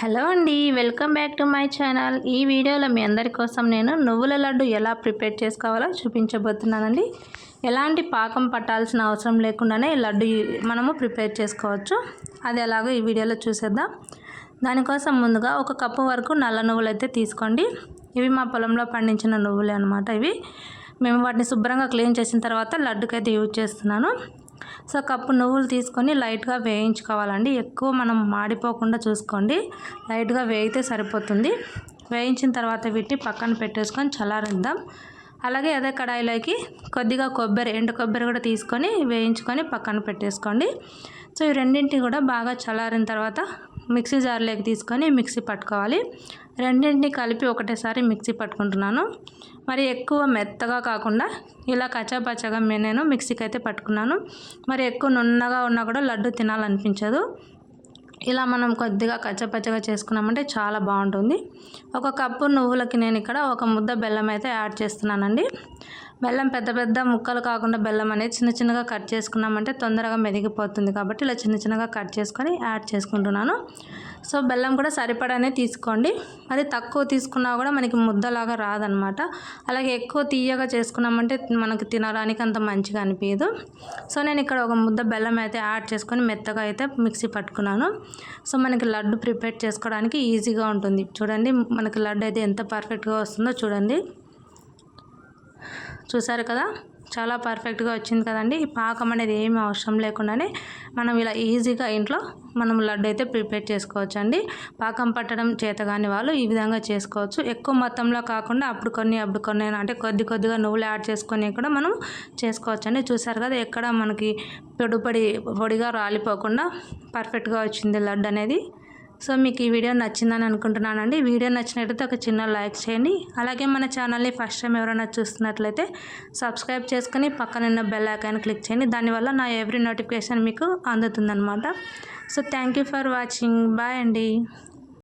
Hello అండి welcome back to my channel. ఈ వీడియోలో మీ అందరి కోసం నేను నువ్వుల లడ్డు ఎలా ప్రిపేర్ చేసుకోవాలో చూపించబోతున్నానండి. ఎలాంటి పాకం పట్టాల్సిన అవసరం లేకుండానే లడ్డు మనము ప్రిపేర్ చేసుకోవచ్చు. అది ఎలాగో ఈ వీడియోలో చూసేద్దాం. దానికోసం ముందుగా ఒక కప్పు వరకు నల్ల నువ్వులు అయితే తీసుకోండి. ఇవి మా పొలంలో పండించిన నువ్వులే అనమాట ఇవి. మేము వాటిని శుభ్రంగా క్లీన్ చేసిన తర్వాత లడ్డుకైతే యూజ్ చేస్తున్నాను. సో కప్పు నువ్వులు తీసుకొని లైట్గా వేయించుకోవాలండి. ఎక్కువ మనం మాడిపోకుండా చూసుకోండి. లైట్గా వేయితే సరిపోతుంది. వేయించిన తర్వాత వీటిని పక్కన పెట్టేసుకొని చల్లారిద్దాం. అలాగే అదే కడాయిలోకి కొద్దిగా కొబ్బరి ఎండు కొబ్బరి కూడా తీసుకొని వేయించుకొని పక్కన పెట్టేసుకోండి. సో ఈ రెండింటిని కూడా బాగా చల్లారిన తర్వాత మిక్సీ జార్లోకి తీసుకొని మిక్సీ పట్టుకోవాలి. రెండింటిని కలిపి ఒకటేసారి మిక్సీ పట్టుకుంటున్నాను. మరి ఎక్కువ మెత్తగా కాకుండా ఇలా కచ్చాపచ్చగా నేను మిక్సీకి అయితే పట్టుకున్నాను. మరి ఎక్కువ నున్నగా ఉన్నా కూడా లడ్డు తినాలనిపించదు. ఇలా మనం కొద్దిగా కచ్చపచ్చగా చేసుకున్నామంటే చాలా బాగుంటుంది. ఒక కప్పు నువ్వులకి నేను ఇక్కడ ఒక ముద్ద బెల్లం అయితే యాడ్ చేస్తున్నానండి. బెల్లం పెద్ద పెద్ద ముక్కలు కాకుండా బెల్లం అనేది చిన్న చిన్నగా కట్ చేసుకున్నామంటే తొందరగా మెదిగిపోతుంది కాబట్టి ఇలా చిన్న చిన్నగా కట్ చేసుకొని యాడ్ చేసుకుంటున్నాను. సో బెల్లం కూడా సరిపడానే తీసుకోండి. అది తక్కువ తీసుకున్నా కూడా మనకి ముద్దలాగా రాదనమాట. అలాగే ఎక్కువ తీయగా చేసుకున్నామంటే మనకి తినడానికి అంత మంచిగా అనిపించదు సో నేను ఇక్కడ ఒక ముద్ద బెల్లం అయితే యాడ్ చేసుకొని మెత్తగా అయితే మిక్సీ పట్టుకున్నాను. సో మనకి లడ్డు ప్రిపేర్ చేసుకోవడానికి ఈజీగా ఉంటుంది. చూడండి మనకి లడ్డు అయితే ఎంత పర్ఫెక్ట్గా వస్తుందో చూడండి. చూసారు కదా? చాలా పర్ఫెక్ట్గా వచ్చింది కదండి. ఈ పాకం అనేది ఏమీ అవసరం లేకుండానే మనం ఇలా ఈజీగా ఇంట్లో మనం లడ్డు అయితే ప్రిపేర్ చేసుకోవచ్చు అండి పాకం పట్టడం చేత కాని వాళ్ళు ఈ విధంగా చేసుకోవచ్చు. ఎక్కువ మొత్తంలో కాకుండా అప్పుడు కొన్ని అప్పుడు కొన్ని అంటే కొద్ది కొద్దిగా నువ్వులు యాడ్ చేసుకొని కూడా మనం చేసుకోవచ్చు అండి చూసారు కదా ఎక్కడ మనకి పొడి పొడి పొడిగా రాలిపోకుండా పర్ఫెక్ట్గా వచ్చింది లడ్డు అనేది. సో మీకు ఈ వీడియో నచ్చిందని అనుకుంటున్నానండి. వీడియో నచ్చినట్లయితే ఒక చిన్న లైక్ చేయండి. అలాగే మన ఛానల్ని ఫస్ట్ టైం ఎవరైనా చూస్తున్నట్లయితే సబ్స్క్రైబ్ చేసుకుని పక్కనున్న బెల్ ఐకాన్ క్లిక్ చేయండి. దానివల్ల నా ఎవ్రీ నోటిఫికేషన్ మీకు అందుతుందన్నమాట. So thank you for watching. Bye అండి.